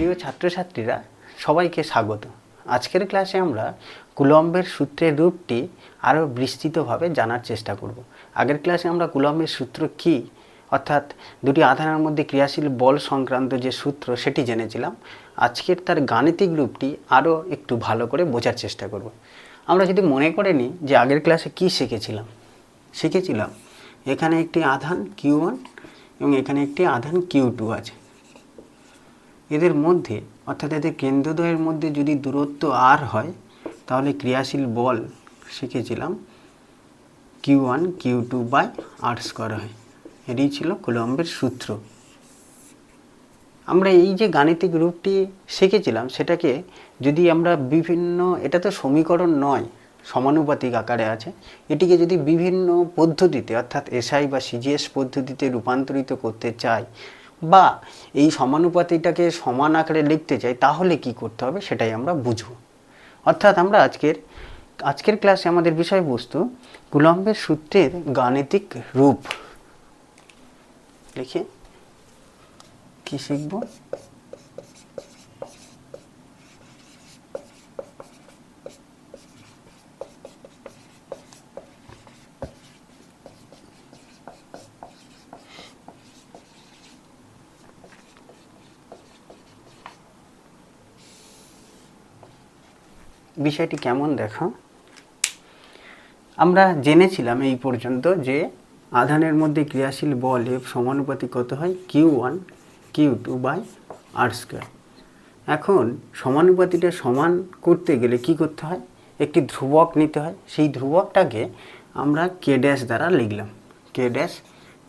প্রিয় ছাত্রছাত্রীরা, সবাইকে স্বাগত। আজকের ক্লাসে আমরা কুলম্বের সূত্রের রূপটি আরও বিস্তৃতভাবে জানার চেষ্টা করব। আগের ক্লাসে আমরা কুলম্বের সূত্র কি, অর্থাৎ দুটি আধানের মধ্যে ক্রিয়াশীল বল সংক্রান্ত যে সূত্র, সেটি জেনেছিলাম। আজকের তার গাণিতিক রূপটি আরও একটু ভালো করে বোঝার চেষ্টা করব। আমরা যদি মনে করে নিই যে আগের ক্লাসে কি শিখেছিলাম শিখেছিলাম এখানে একটি আধান কিউ ওয়ান এবং এখানে একটি আধান কিউ টু আছে। এদের মধ্যে, অর্থাৎ এদের কেন্দ্রদ্বয়ের মধ্যে যদি দূরত্ব আর হয়, তাহলে ক্রিয়াশীল বল শিখেছিলাম Q one Q two by R square হয়। এটি ছিল কুলম্বের সূত্র। আমরা এই যে গাণিতিক রূপটি শিখেছিলাম, সেটাকে যদি আমরা বিভিন্ন, এটা তো সমীকরণ নয়, সমানুপাতিক আকারে আছে, এটিকে যদি বিভিন্ন পদ্ধতিতে, অর্থাৎ এসআই বা সিজিএস পদ্ধতিতে রূপান্তরিত করতে চাই বা এই সমানুপাতিটাকে সমান আকারে লিখতে চাই, তাহলে কি করতে হবে সেটাই আমরা বুঝব। অর্থাৎ আমরা আজকের আজকের ক্লাসে আমাদের বিষয়বস্তু কুলম্বের সূত্রের গাণিতিক রূপ। লিখে কি শিখব? বিষয়টি কেমন দেখো? আমরা জেনেছিলাম এই পর্যন্ত যে আধানের মধ্যে ক্রিয়াশীল বল এর সমানুপাতিক কত হয়? Q one Q two by R square এখন সমানুপাতিটা সমান করতে গেলে কি করতে হয়? একটি ধ্রুবক নিতে হয়। সেই ধ্রুবকটাকে আমরা কে ড্যাশ দ্বারা লিখলাম। K dash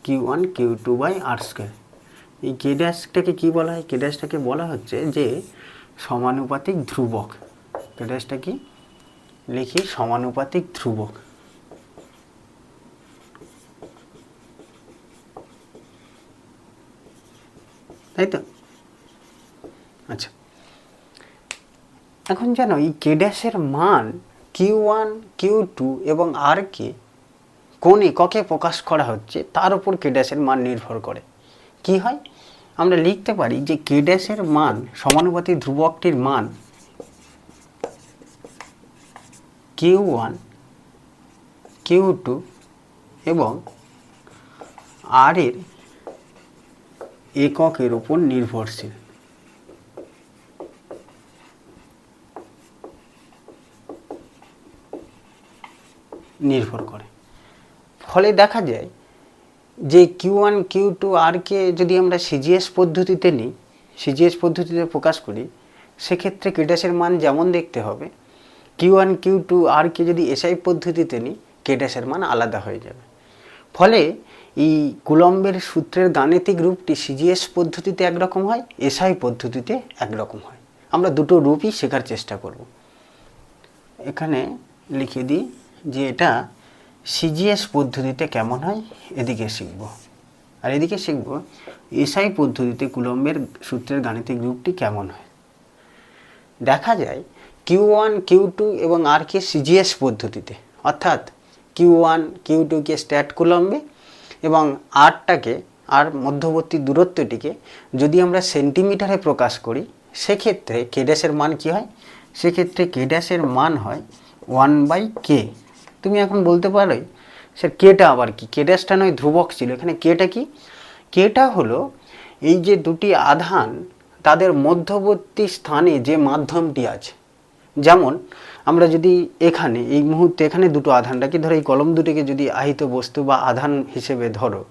Q one Q two by R square এই কে ড্যাশটাকে কী বলা হয়? কে ড্যাশটাকে বলা হচ্ছে যে সমানুপাতিক ধ্রুবক। কে ড্যাশটা কি? লিখি সমানুপাতিক ধ্রুবক। তাই তো? আচ্ছা। এখন জানো, এই কে ড্যাশের মান কিউ ওয়ান কিউ টু এবং আর কে কোন এককে প্রকাশ করা হচ্ছে, তার উপর কে ড্যাশের মান নির্ভর করে। কি হয়? আমরা লিখতে পারি যে কে ড্যাশের মান সমানুপাতিক ধ্রুবকটির মান কিউ ওয়ান কিউ টু এবং আর এর এককের উপর নির্ভরশীল। নির্ভর করে। ফলে দেখা যায় যে কিউ ওয়ান কিউ টু আরকে যদি আমরা সিজিএস পদ্ধতিতে নিই সিজিএস পদ্ধতিতে প্রকাশ করি, সেক্ষেত্রে কেডাসের মান যেমন দেখতে হবে কিউ ওয়ান কিউ টু আরকে যদি এসআই পদ্ধতিতে নিই কেডাসের মান আলাদা হয়ে যাবে। ফলে এই কুলম্বের সূত্রের গাণিতিক রূপটি সিজিএস পদ্ধতিতে একরকম হয় এসআই পদ্ধতিতে একরকম হয়। আমরা দুটো রূপই শেখার চেষ্টা করব। এখানে লিখে দিই যে এটা সিজিএস পদ্ধতিতে কেমন হয়, এদিকে শিখব। আর এদিকে শিখব এসআই পদ্ধতিতে কুলম্বের সূত্রের গাণিতিক রূপটি কেমন হয়। দেখা যায় কিউ ওয়ান কিউ টু এবং আর কে সিজিএস পদ্ধতিতে। অর্থাৎ কিউ ওয়ান কিউ টুকে স্ট্যাট কুলম্বে এবং আরটাকে আর মধ্যবর্তী দূরত্বটিকে যদি আমরা সেন্টিমিটারে প্রকাশ করি, সেক্ষেত্রে কে ড্যাশের মান কী হয়? সেক্ষেত্রে কে ড্যাশের মান হয় ওয়ান বাই কে তুমি এখন বলতে পারো স্যার কেটা আবার কি? কে ড্যাশটা নয়, ধ্রুবক ছিল। এখানে কেটা কি? কেটা হলো এই যে দুটি আধান, তাদের মধ্যবর্তী স্থানে যে মাধ্যমটি আছে যেমন, আমরা যদি এখানে, এই মুহূর্তে এখানে দুটো আধানটাকে ধরো, এই কলম দুটিকে যদি আহিত বস্তু বা আধান হিসেবে ধরো,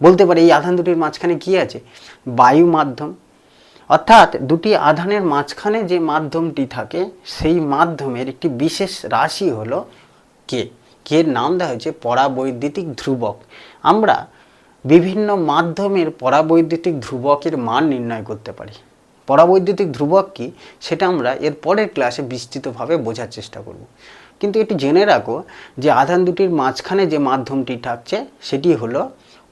বলতে পারি এই আধান দুটির মাঝখানে কি আছে? বায়ু মাধ্যম। অর্থাৎ দুটি আধানের মাঝখানে যে মাধ্যমটি থাকে, সেই মাধ্যমের একটি বিশেষ রাশি হলো কে। কের নাম দেওয়া হয়েছে পরাবৈদ্যুতিক ধ্রুবক। আমরা বিভিন্ন মাধ্যমের পরাবৈদ্যুতিক ধ্রুবকের মান নির্ণয় করতে পারি। পরাবৈদ্যুতিক ধ্রুবক কি, সেটা আমরা এর পরের ক্লাসে বিস্তৃতভাবে বোঝার চেষ্টা করব। কিন্তু এটি জেনে রাখো যে আধান দুটির মাঝখানে যে মাধ্যমটি থাকছে, সেটি হলো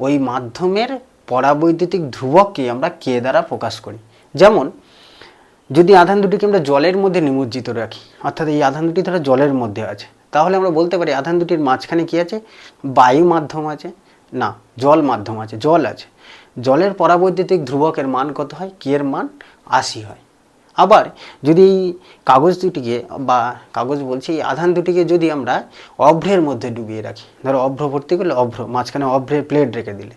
ওই মাধ্যমের পরাবৈদ্যুতিক ধ্রুবককে আমরা কে দ্বারা প্রকাশ করি। যেমন, যদি আধান দুটিকে আমরা জলের মধ্যে নিমজ্জিত রাখি, অর্থাৎ এই আধান দুটি ধরো জলের মধ্যে আছে, তাহলে আমরা বলতে পারি আধান দুটির মাঝখানে কি আছে? বায়ু মাধ্যম আছে। না, জল মাধ্যম আছে, জল আছে। জলের পরাবৈদ্যুতিক ধ্রুবকের মান কত হয়? কে এর মান? আশি হয়। আবার যদি এই কাগজ দুটিকে বা কাগজ বলছি, এই আধান দুটিকে যদি আমরা অভ্রের মধ্যে ডুবিয়ে রাখি, ধরো অভ্র ভর্তি করলে অভ্র, মাঝখানে অভ্রের প্লেট রেখে দিলে,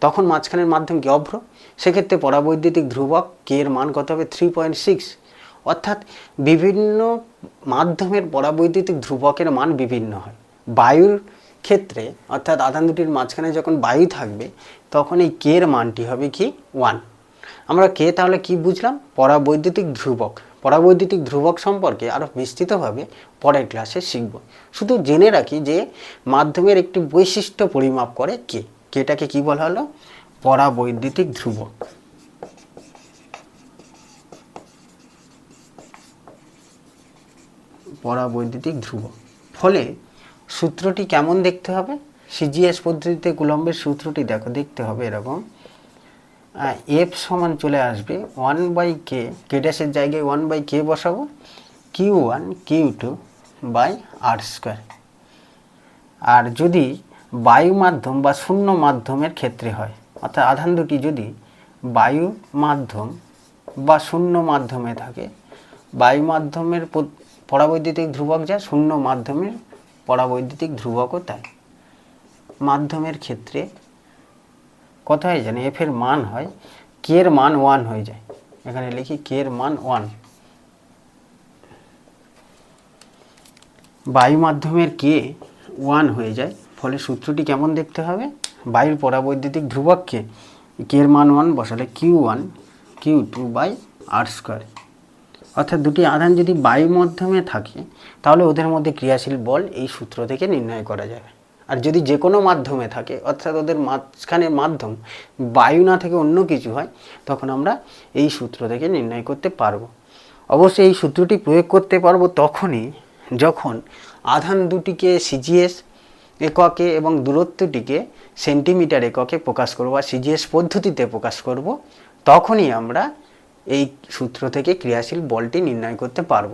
তখন মাঝখানের মাধ্যম কি অভ্র? সেক্ষেত্রে পরাবৈদ্যুতিক ধ্রুবক কে এর মান কত হবে? থ্রি পয়েন্ট সিক্স অর্থাৎ বিভিন্ন মাধ্যমের পরাবৈদ্যুতিক ধ্রুবকের মান বিভিন্ন হয়। বায়ুর ক্ষেত্রে, অর্থাৎ আধান দুটির মাঝখানে যখন বায়ু থাকবে, তখন এই কে এর মানটি হবে কি? ওয়ান আমরা কে তাহলে কি বুঝলাম? পরাবৈদ্যুতিক ধ্রুবক। পরাবৈদ্যুতিক ধ্রুবক সম্পর্কে আরও বিস্তৃতভাবে পরের ক্লাসে শিখব। শুধু জেনে রাখি যে মাধ্যমের একটি বৈশিষ্ট্য পরিমাপ করে কে। কেটাকে কি বলা হলো? পরাবৈদ্যুতিক ধ্রুবক। পরাবৈদ্যুতিক ধ্রুবক। ফলে সূত্রটি কেমন দেখতে হবে? সিজিএস পদ্ধতিতে কুলম্বের সূত্রটি দেখো, দেখতে হবে এরকম। এফ সমান চলে আসবে ওয়ান বাই কে কে ড্যাশের জায়গায় ওয়ান বাই কে বসাবো। Q one Q two by R square আর যদি বায়ু মাধ্যম বা শূন্য মাধ্যমের ক্ষেত্রে হয়, অর্থাৎ আধান দুটি যদি বায়ু মাধ্যম বা শূন্য মাধ্যমে থাকে, বায়ু মাধ্যমের পরাবৈদ্যুতিক ধ্রুবক যা শূন্য মাধ্যমের পরাবৈদ্যুতিক ধ্রুবকও তাই। মাধ্যমের ক্ষেত্রে কত হয় জানি এফ এর মান হয় কে এর মান ওয়ান হয়ে যায়। এখানে লিখি কে এর মান ওয়ান বায়ু মাধ্যমের কে ওয়ান হয়ে যায়, ফলে সূত্রটি কেমন দেখতে হবে? বায়ুর পরাবৈদ্যুতিক ধ্রুবককে কে এর মান ওয়ান বসালে Q one Q two by R square অর্থাৎ দুটি আধান যদি বায়ু মাধ্যমে থাকে, তাহলে ওদের মধ্যে ক্রিয়াশীল বল এই সূত্র থেকে নির্ণয় করা যাবে। আর যদি যে কোনো মাধ্যমে থাকে, অর্থাৎ ওদের মাঝখানের মাধ্যম বায়ু না থেকে অন্য কিছু হয়, তখন আমরা এই সূত্র থেকে নির্ণয় করতে পারব। অবশ্যই এই সূত্রটি প্রয়োগ করতে পারব তখনই যখন আধান দুটিকে সিজিএস এককে এবং দূরত্বটিকে সেন্টিমিটার এককে প্রকাশ করব বা সিজিএস পদ্ধতিতে প্রকাশ করব, তখনই আমরা এই সূত্র থেকে ক্রিয়াশীল বলটি নির্ণয় করতে পারব।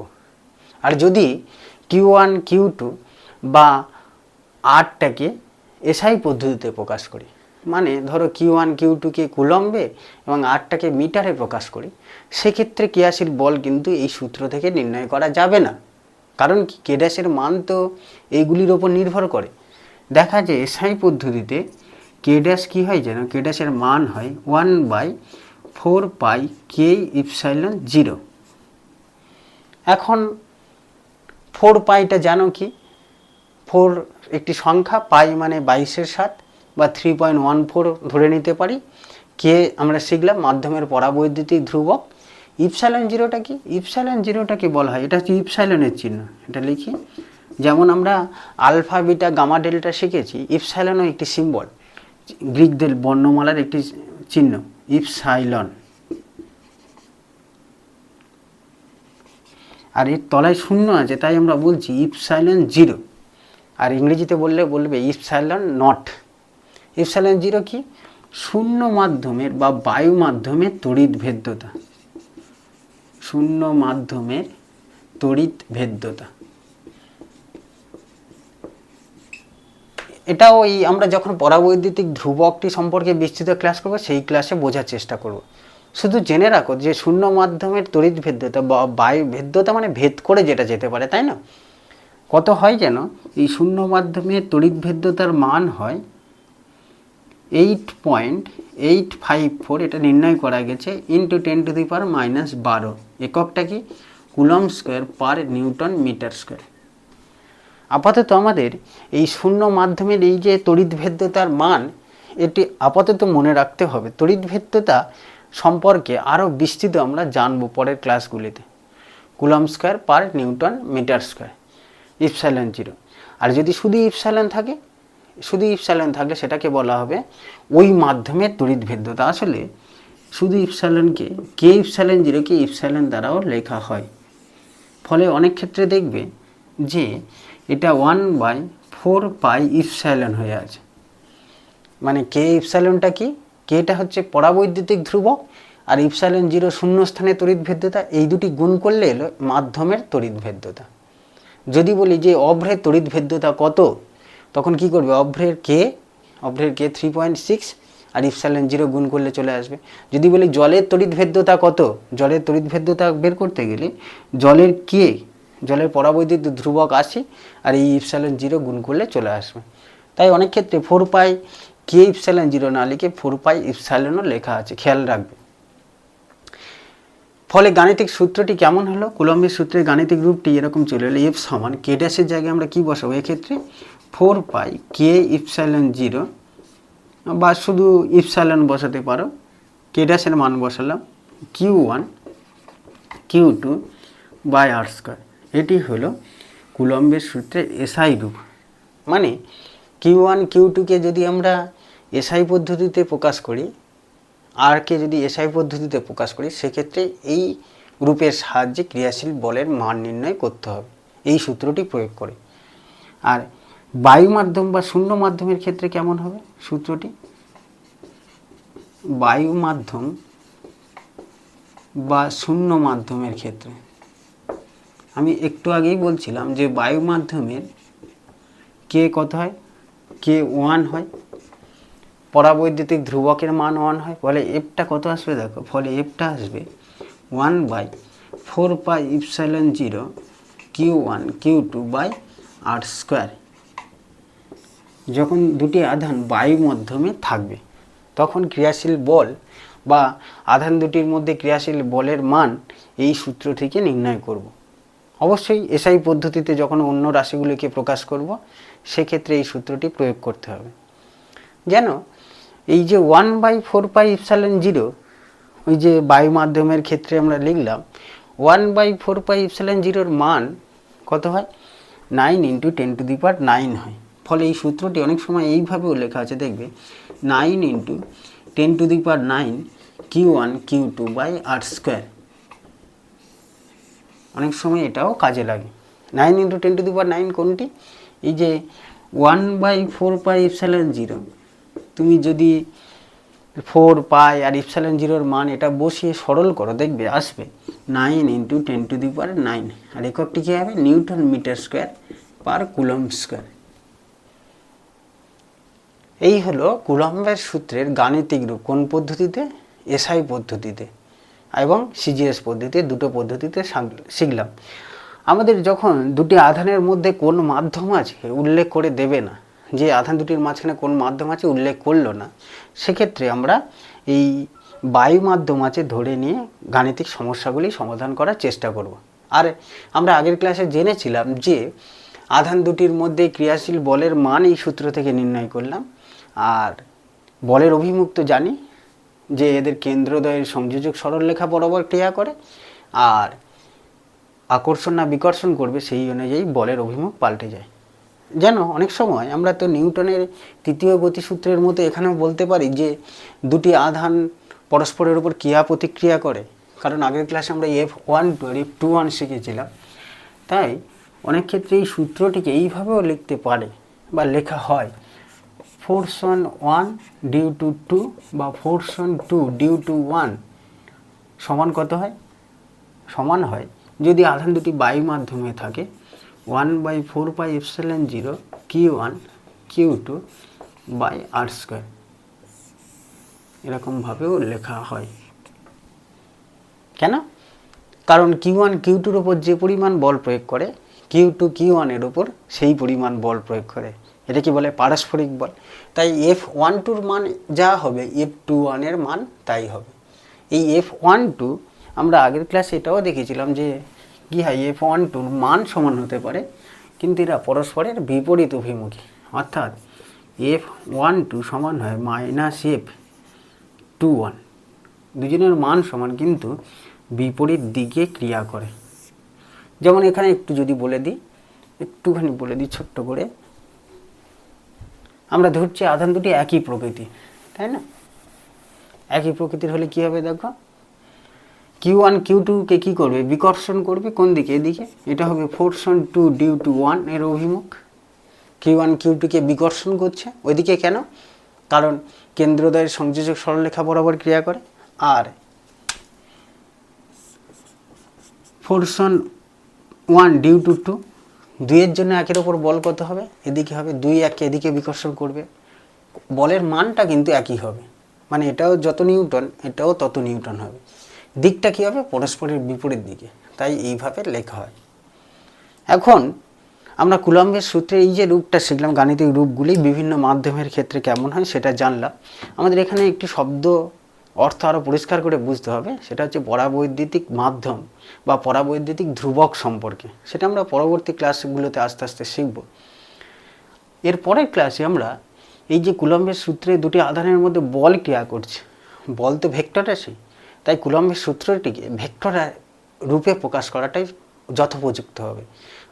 আর যদি কিউ ওয়ান কিউ টু বা আরটাকে এসআই পদ্ধতিতে প্রকাশ করি মানে ধরো কিউ ওয়ান কিউ টুকে কুলম্বে এবং আরটাকে মিটারে প্রকাশ করি, সেক্ষেত্রে ক্রিয়াশীল বল কিন্তু এই সূত্র থেকে নির্ণয় করা যাবে না। কারণ কি? কে ড্যাশের মান তো এইগুলির ওপর নির্ভর করে। দেখা যায় এসআই পদ্ধতিতে কে ড্যাশ কী হয় যেন? কে ড্যাশের মান হয় one by four pi K epsilon zero এখন ফোর পাইটা জানো কি? ফোর একটি সংখ্যা পাই মানে বাইশের সাত বা থ্রি পয়েন্ট ওয়ান ফোর ধরে নিতে পারি। কে আমরা শিখলাম মাধ্যমের পরাবৈদ্যুতিক ধ্রুবক। ইপসাইলন জিরোটা কি? ইপসাইলন জিরোটা কি বলা হয়? এটা হচ্ছে ইপসাইলনের চিহ্ন। এটা লিখি। যেমন আমরা আলফা বিটা গামা ডেল্টা শিখেছি। ইপসাইলনও একটি সিম্বল গ্রিকদের বর্ণমালার একটি চিহ্ন। ইপসাইলন। আর এর তলায় শূন্য আছে, তাই আমরা বলছি ইপসাইলন জিরো। আর ইংরেজিতে বললে বলবে ইপসাইলন নট। ইপসাইলন জিরো কি? শূন্য মাধ্যমের বা বায়ু মাধ্যমের তড়িৎ ভেদ্যতা। শূন্য মাধ্যমের তড়িৎ ভেদ্যতা। এটাও এই আমরা যখন পরাবৈদ্যুতিক ধ্রুবকটি সম্পর্কে বিস্তৃত ক্লাস করব, সেই ক্লাসে বোঝার চেষ্টা করব। শুধু জেনে রাখো যে শূন্য মাধ্যমের তড়িৎ ভেদ্যতা বা বায়ু ভেদ্যতা মানে ভেদ করে যেটা যেতে পারে, তাই না? কত হয় যেন এই শূন্য মাধ্যমে তড়িৎ ভেদ্যতার মান হয় eight point eight five four এটা নির্ণয় করা গেছে into ten to the power minus বারো। এককটা কি? Coulomb square per newton metre square আপাতত আমাদের এই শূন্য মাধ্যমের এই যে তড়িৎভেদ্যতার মান, এটি আপাতত মনে রাখতে হবে। তড়িৎভেদ্যতা সম্পর্কে আরও বিস্তৃত আমরা জানব পরের ক্লাসগুলিতে। Coulomb square per newton metre square, epsilon zero. আর যদি শুধু ইপসাইলন থাকে, শুধু ইপসাইলন থাকলে সেটাকে বলা হবে ওই মাধ্যমের তড়িৎভেদ্যতা। আসলে শুধু ইপসাইলনকে, কে ইপসাইলন জিরোকে ইপসাইলন দ্বারাও লেখা হয়। ফলে অনেক ক্ষেত্রে দেখবে যে এটা one by four pi epsilon হয়ে আছে। মানে কে ইপসাইলনটা কি? কেটা হচ্ছে পরাবৈদ্যুতিক ধ্রুবক, আর ইপসাইলন জিরো শূন্য স্থানে তড়িৎ ভেদ্যতা, এই দুটি গুণ করলে এলো মাধ্যমের তড়িৎ ভেদ্যতা। যদি বলি যে অভ্রের তড়িৎ ভেদ্যতা কত, তখন কি করবে? অভ্রের কে অভ্রের কে থ্রি পয়েন্ট সিক্স আর ইপসাইলন জিরো গুণ করলে চলে আসবে। যদি বলি জলের তড়িৎ ভেদ্যতা কত, জলের তড়িৎ ভেদ্যতা বের করতে গেলে জলের কে জলের পরাবৈদ্যুত ধ্রুবক আশি আর এই ইপসাইলন জিরো গুণ করলে চলে আসবে। তাই অনেক ক্ষেত্রে four pi k epsilon zero না লিখে ফোর পাই ইপসাইলনও লেখা আছে, খেয়াল রাখবে। ফলে গাণিতিক সূত্রটি কেমন হলো? কুলম্বের সূত্রের গাণিতিক রূপটি এরকম চলে এলো, এফ সমান কে ড্যাশের জায়গায় আমরা কী বসাবো? এক্ষেত্রে four pi k epsilon zero বা শুধু ইপসাইলন বসাতে পারো, কে ড্যাশের মান বসালাম, Q one, Q two by R square. এটি হলো কুলম্বের সূত্রের এসআই রূপ। মানে কিউ ওয়ান, কিউ টুকে যদি আমরা এসআই পদ্ধতিতে প্রকাশ করি আরকে যদি এসআই পদ্ধতিতে প্রকাশ করি, সেক্ষেত্রে এই রূপের সাহায্যে ক্রিয়াশীল বলের মান নির্ণয় করতে হবে। এই সূত্রটি প্রয়োগ করে। আর বায়ু মাধ্যম বা শূন্য মাধ্যমের ক্ষেত্রে কেমন হবে সূত্রটি? বায়ু মাধ্যম বা শূন্য মাধ্যমের ক্ষেত্রে। আমি একটু আগেই বলছিলাম যে বায়ু মাধ্যমের কে কত হয়? কে ওয়ান হয়? পরাবৈদ্যুতিক ধ্রুবকের মান ওয়ান হয়? ফলে এফটা কত আসবে দেখো? ফলে এফটা আসবে one by four pi epsilon zero Q one Q two by R square. যখন দুটি আধান বায়ু মাধ্যমে থাকবে, তখন ক্রিয়াশীল বল বা আধান দুটির মধ্যে ক্রিয়াশীল বলের মান এই সূত্র থেকে নির্ণয় করব। অবশ্যই এসআই পদ্ধতিতে যখন অন্য রাশিগুলিকে প্রকাশ করব, সেক্ষেত্রে এই সূত্রটি প্রয়োগ করতে হবে। যেন এই যে one by four pi epsilon zero, ওই যে বায়ু মাধ্যমের ক্ষেত্রে আমরা লিখলাম, one by four pi epsilon জিরোর মান কত হয়? Nine into ten to the power nine হয়। ফলে এই সূত্রটি অনেক সময় এইভাবেও লেখা আছে, দেখবে, nine into ten to the power nine Q one Q two by R square. অনেক সময় এটাও কাজে লাগে। Nine into ten to the power nine কোনটি? এই যে one by four pi epsilon zero তুমি যদি ফোর পাই আর ইপসাইলন জিরোর মান এটা বসিয়ে সরল করো, দেখবে আসবে। Nine into ten to the power nine আর এককটি কী হবে? Newton metre square per coulomb square. এই হলো কুলম্বের সূত্রের গাণিতিক রূপ। কোন পদ্ধতিতে? এসআই পদ্ধতিতে। এবং সিজিএস পদ্ধতি দুটো পদ্ধতিতে শিখলাম। আমাদের যখন দুটি আধানের মধ্যে কোন মাধ্যম আছে, উল্লেখ করে দেবে না, যে আধান দুটির মাঝখানে কোন মাধ্যম আছে উল্লেখ করল না, সেক্ষেত্রে আমরা এই বায়ু মাধ্যম আছে ধরে নিয়ে গাণিতিক সমস্যাগুলি সমাধান করার চেষ্টা করব। আর আমরা আগের ক্লাসে জেনেছিলাম যে আধান দুটির মধ্যে ক্রিয়াশীল বলের মান এই সূত্র থেকে নির্ণয় করলাম। আর বলের অভিমুক্ত জানি যে এদের কেন্দ্রদ্বয়ের সংযোজক সরলরেখা বরাবর ক্রিয়া করে, আর আকর্ষণ না বিকর্ষণ করবে সেই অনুযায়ী বলের অভিমুখ পাল্টে যায়। যেন অনেক সময় আমরা তো নিউটনের তৃতীয় গতিসূত্রের মতো এখানেও বলতে পারি যে দুটি আধান পরস্পরের উপর ক্রিয়া প্রতিক্রিয়া করে। কারণ আগের ক্লাসে আমরা এফ ওয়ান টু আর এফ টু ওয়ান শিখেছিলাম। তাই অনেক ক্ষেত্রে এই সূত্রটিকে এইভাবেও লিখতে পারে বা লেখা হয়। Force on one due to two বা force on two due to one সমান কত হয়? সমান হয়। যদি আধান দুটি বায়ু মাধ্যমে থাকে, one by four by epsilon zero, Q one, Q two by R square. এরকমভাবেও লেখা হয়। কেন? কারণ কিউ ওয়ান, কিউ টুর ওপর যে পরিমাণ বল প্রয়োগ করে কিউ টু কিউ ওয়ানের ওপর সেই পরিমাণ বল প্রয়োগ করে। এটা কি বলে? পারস্পরিক বল। তাই এফ ওয়ান টুর মান যা হবে এফ টু ওয়ানের মান তাই হবে। এই এফ ওয়ান টু আমরা আগের ক্লাসে এটাও দেখেছিলাম যে, কী হয় এফ ওয়ান টুর মান সমান হতে পারে, কিন্তু এরা পরস্পরের বিপরীত অভিমুখী। অর্থাৎ এফ ওয়ান টু সমান হয় মাইনাস এফ টু ওয়ান দুজনের মান সমান, কিন্তু বিপরীত দিকে ক্রিয়া করে। যেমন এখানে একটু যদি বলে দিই, একটুখানি বলে দিই ছোট্ট করে। আমরা ধরছি আধান দুটি একই প্রকৃতি, তাই না? একই প্রকৃতির হলে কি হবে দেখো? কিউ ওয়ান কিউ টুকে কী করবে? বিকর্ষণ করবে কোন দিকে? এদিকে। এটা হবে ফোরশন টু ডিউ টু ওয়ানের অভিমুখ। কিউ ওয়ান কিউ টুকে বিকর্ষণ করছে। ওইদিকে কেন? কারণ কেন্দ্রদ্বয়ের সংযোজক সরলরেখা বরাবর ক্রিয়া করে। আর force on one due to two দুইয়ের জন্য একের ওপর বল কত হবে, এদিকে হবে দুই এককে এদিকে বিকর্ষণ করবে। বলের মানটা কিন্তু একই হবে। মানে এটাও যত নিউটন, এটাও তত নিউটন হবে। দিকটা কী হবে? পরস্পরের বিপরীত দিকে। তাই এইভাবে লেখা হয়। এখন আমরা কুলম্বের সূত্রে এই যে রূপটা শিখলাম, গাণিতিক রূপগুলি বিভিন্ন মাধ্যমের ক্ষেত্রে কেমন হয় সেটা জানলাম। আমাদের এখানে একটি শব্দ অর্থ আরও পরিষ্কার করে বুঝতে হবে, সেটা হচ্ছে পরাবৈদ্যুতিক মাধ্যম বা পরাবৈদ্যুতিক ধ্রুবক সম্পর্কে। সেটা আমরা পরবর্তী ক্লাসগুলোতে আস্তে আস্তে শিখব। এর পরের ক্লাসে আমরা এই যে কুলম্বের সূত্রে দুটি আধানের মধ্যে বল ক্রিয়া করছে, বল তো ভেক্টর আছে, তাই কুলম্বের সূত্রটিকে ভেক্টর রূপে প্রকাশ করাটাই যথোপযুক্ত হবে।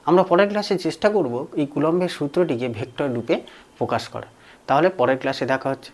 আমরা পরের ক্লাসে চেষ্টা করব এই কুলম্বের সূত্রটিকে ভেক্টর রূপে প্রকাশ করা তাহলে পরের ক্লাসে দেখা হচ্ছে।